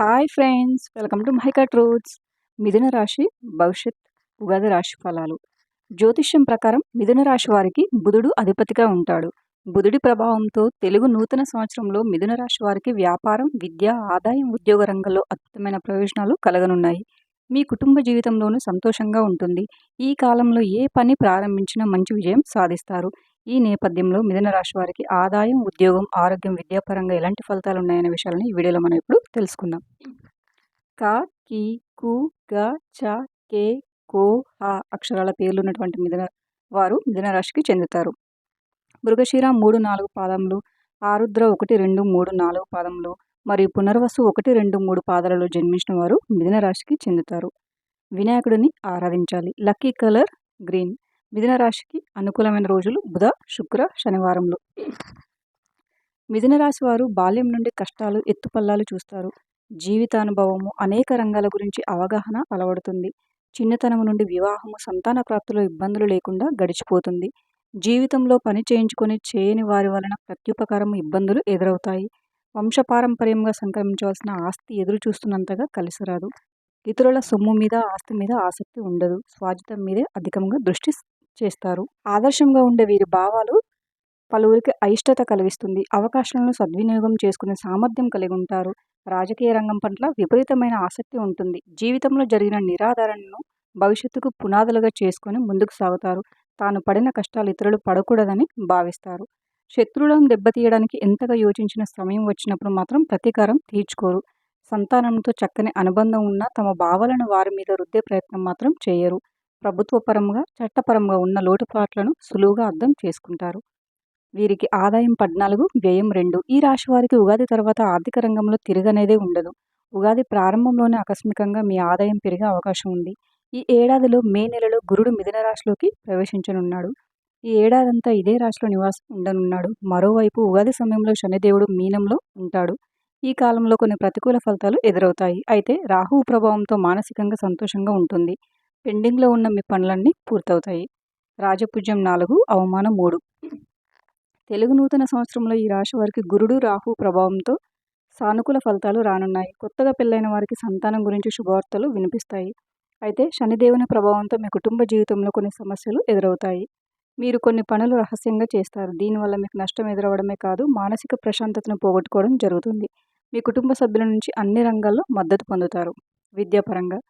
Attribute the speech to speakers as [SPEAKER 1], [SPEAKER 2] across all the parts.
[SPEAKER 1] Hi friends welcome to మైకా truths మిథున రాశి భవిష్యత్ ఉగాది రాశి ఫలాలు. జ్యోతిష్యం ప్రకారం మిథున రాశి వారికి బుధుడు అధిపతిగా ఉంటాడు. బుధుడి ప్రభావంతో తెలుగు నూతన సంవత్సరంలో మిథున రాశి వారికి వ్యాపారం విద్య ఆదాయం ఉద్యోగ రంగంలో అద్భుతమైన ప్రయోజనాలు కలగనున్నాయి. మీ కుటుంబ జీవితంలోనూ సంతోషంగా ఉంటుంది. ఈ కాలంలో ఏ పని ప్రారంభించినా మంచి విజయం సాధిస్తారు. ఈ నేపథ్యంలో మిథున రాశి వారికి ఆదాయం ఉద్యోగం ఆరోగ్యం విద్యాపరంగా ఎలాంటి ఫలితాలు ఉన్నాయనే విషయాలను ఈ వీడియోలో మనం ఇప్పుడు తెలుసుకుందాం. కా కి కు గ చ కే కో హ అక్షరాల పేర్లు ఉన్నటువంటి మిథున వారు మిథున రాశికి చెందుతారు. మృగశిర మూడు నాలుగు పాదములు ఆరుద్ర ఒకటి రెండు మూడు నాలుగు పాదములు మరియు పునర్వసు ఒకటి రెండు మూడు పాదాలలో జన్మించిన వారు మిథున రాశికి చెందుతారు. వినాయకుడిని ఆరాధించాలి. Lucky colour green. మిథున రాశికి అనుకూలమైన రోజులు బుధ శుక్ర శనివారంలో. మిథున రాశి వారు బాల్యం నుండి కష్టాలు ఎత్తుపల్లాలు చూస్తారు. జీవితానుభవము అనేక రంగాల గురించి అవగాహన అలవడుతుంది. చిన్నతనం నుండి వివాహము సంతాన ప్రాప్తిలో ఇబ్బందులు లేకుండా గడిచిపోతుంది. జీవితంలో పని చేయించుకొని చేయని వారి వలన ప్రత్యుపకారం ఇబ్బందులు ఎదురవుతాయి. వంశపారంపర్యంగా సంక్రమించవలసిన ఆస్తి ఎదురు చూస్తున్నంతగా కలిసిరాదు ఇతరుల సొమ్ము మీద ఆస్తి మీద ఆసక్తి ఉండదు. స్వాజితం మీదే అధికంగా దృష్టి చేస్తారు. ఆదర్శంగా ఉండే వీరి భావాలు పలువురికి అయిష్టత కలిగిస్తుంది. అవకాశాలను సద్వినియోగం చేసుకునే సామర్థ్యం కలిగి ఉంటారు. రాజకీయ రంగం పట్ల విపరీతమైన ఆసక్తి ఉంటుంది. జీవితంలో జరిగిన నిరాధారణను భవిష్యత్తుకు పునాదులుగా చేసుకొని ముందుకు సాగుతారు. తాను పడిన కష్టాలు ఇతరులు పడకూడదని భావిస్తారు. శత్రువులను దెబ్బతీయడానికి ఎంతగా యోచించిన సమయం వచ్చినప్పుడు మాత్రం ప్రతీకారం తీర్చుకోరు. సంతానంతో చక్కని అనుబంధం ఉన్న తమ భావాలను వారి మీద రుద్దే ప్రయత్నం మాత్రం చేయరు. ప్రభుత్వపరంగా చట్టపరంగా ఉన్న లోటుపాట్లను సులువుగా అర్థం చేసుకుంటారు. వీరికి ఆదాయం పద్నాలుగు వ్యయం రెండు. ఈ రాశి వారికి ఉగాది తర్వాత ఆర్థిక రంగంలో తిరగనేదే ఉండదు. ఉగాది ప్రారంభంలోనే ఆకస్మికంగా మీ ఆదాయం పెరిగే అవకాశం ఉంది. ఈ ఏడాదిలో మే నెలలో గురుడు మిథున రాశిలోకి ప్రవేశించనున్నాడు. ఈ ఏడాదంతా ఇదే రాశిలో నివాసం ఉండనున్నాడు. మరోవైపు ఉగాది సమయంలో శనిదేవుడు మీనంలో ఉంటాడు. ఈ కాలంలో కొన్ని ప్రతికూల ఫలితాలు ఎదురవుతాయి. అయితే రాహువు ప్రభావంతో మానసికంగా సంతోషంగా ఉంటుంది. పెండింగ్లో ఉన్న మీ పనులన్నీ పూర్తవుతాయి. రాజపుజ్యం నాలుగు అవమానం మూడు. తెలుగు నూతన సంవత్సరంలో ఈ రాశి వారికి గురుడు రాహు ప్రభావంతో సానుకూల ఫలితాలు రానున్నాయి. కొత్తగా పెళ్ళైన వారికి సంతానం గురించి శుభవార్తలు వినిపిస్తాయి. అయితే శనిదేవుని ప్రభావంతో మీ కుటుంబ జీవితంలో కొన్ని సమస్యలు ఎదురవుతాయి. మీరు కొన్ని పనులు రహస్యంగా చేస్తారు. దీనివల్ల మీకు నష్టం ఎదురవడమే కాదు మానసిక ప్రశాంతతను పోగొట్టుకోవడం జరుగుతుంది. మీ కుటుంబ సభ్యుల నుంచి అన్ని రంగాల్లో మద్దతు పొందుతారు. విద్యాపరంగా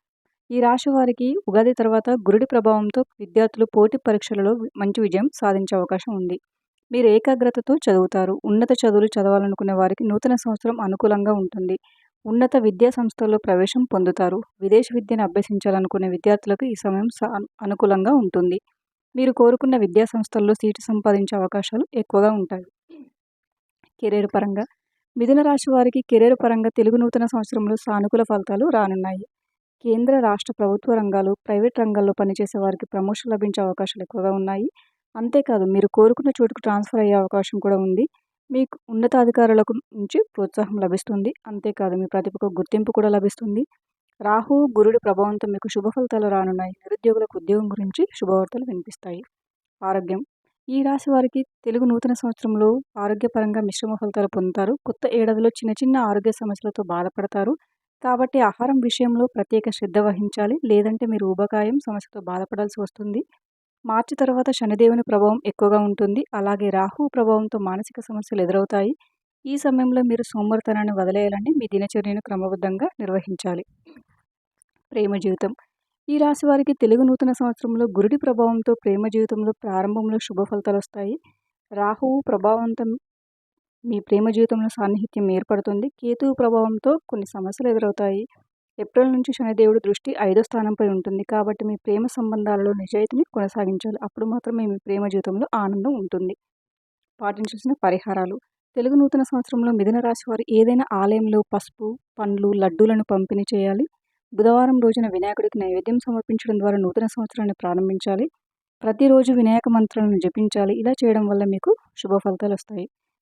[SPEAKER 1] ఈ రాశి వారికి ఉగాది తర్వాత గురుడి ప్రభావంతో విద్యార్థులు పోటీ పరీక్షలలో మంచి విజయం సాధించే అవకాశం ఉంది. మీరు ఏకాగ్రతతో చదువుతారు. ఉన్నత చదువులు చదవాలనుకునే వారికి నూతన సంవత్సరం అనుకూలంగా ఉంటుంది. ఉన్నత విద్యా సంస్థల్లో ప్రవేశం పొందుతారు. విదేశ విద్యను అభ్యసించాలనుకునే విద్యార్థులకు ఈ సమయం అనుకూలంగా ఉంటుంది. మీరు కోరుకున్న విద్యా సంస్థల్లో సీటు సంపాదించే అవకాశాలు ఎక్కువగా ఉంటాయి. కెరీర్ పరంగా మిథున రాశి వారికి కెరీర్ పరంగా తెలుగు నూతన సంవత్సరంలో సానుకూల ఫలితాలు రానున్నాయి. కేంద్ర రాష్ట్ర ప్రభుత్వ రంగాలు ప్రైవేట్ రంగాల్లో పనిచేసే వారికి ప్రమోషన్ లభించే అవకాశాలు ఎక్కువగా ఉన్నాయి. అంతేకాదు మీరు కోరుకున్న చోటుకు ట్రాన్స్ఫర్ అయ్యే అవకాశం కూడా ఉంది. మీకు ఉన్నతాధికారులకు నుంచి ప్రోత్సాహం లభిస్తుంది. అంతేకాదు మీ ప్రతిభకు గుర్తింపు కూడా లభిస్తుంది. రాహు గురుడి ప్రభావంతో మీకు శుభ ఫలితాలు రానున్నాయి. నిరుద్యోగులకు ఉద్యోగం గురించి శుభవార్తలు వినిపిస్తాయి. ఆరోగ్యం. ఈ రాశి వారికి తెలుగు నూతన సంవత్సరంలో ఆరోగ్యపరంగా మిశ్రమ ఫలితాలు పొందుతారు. కొత్త ఏడాదిలో చిన్న చిన్న ఆరోగ్య సమస్యలతో బాధపడతారు. కాబట్టి ఆహారం విషయంలో ప్రత్యేక శ్రద్ధ వహించాలి. లేదంటే మీరు ఊబకాయం సమస్యతో బాధపడాల్సి వస్తుంది. మార్చి తర్వాత శనిదేవుని ప్రభావం ఎక్కువగా ఉంటుంది. అలాగే రాహు ప్రభావంతో మానసిక సమస్యలు ఎదురవుతాయి. ఈ సమయంలో మీరు సోమరితనాన్ని వదిలేయాలని మీ దినచర్యను క్రమబద్ధంగా నిర్వహించాలి. ప్రేమ జీవితం. ఈ రాశి వారికి తెలుగు నూతన సంవత్సరంలో గురుడి ప్రభావంతో ప్రేమ జీవితంలో ప్రారంభంలో శుభ ఫలితాలు వస్తాయి. రాహువు ప్రభావంతం మీ ప్రేమ జీవితంలో సాన్నిహిత్యం ఏర్పడుతుంది. కేతువు ప్రభావంతో కొన్ని సమస్యలు ఎదురవుతాయి. ఏప్రిల్ నుంచి శనిదేవుడి దృష్టి ఐదో స్థానంపై ఉంటుంది. కాబట్టి మీ ప్రేమ సంబంధాలలో నిజాయితీని కొనసాగించాలి. అప్పుడు మాత్రమే మీ ప్రేమ జీవితంలో ఆనందం ఉంటుంది. పాటించాల్సిన పరిహారాలు. తెలుగు నూతన సంవత్సరంలో మిథున రాశి వారు ఏదైనా ఆలయంలో పసుపు పండ్లు లడ్డూలను పంపిణీ చేయాలి. బుధవారం రోజున వినాయకుడికి నైవేద్యం సమర్పించడం ద్వారా నూతన సంవత్సరాన్ని ప్రారంభించాలి. ప్రతిరోజు వినాయక మంత్రాలను జపించాలి. ఇలా చేయడం వల్ల మీకు శుభ ఫలితాలు వస్తాయి.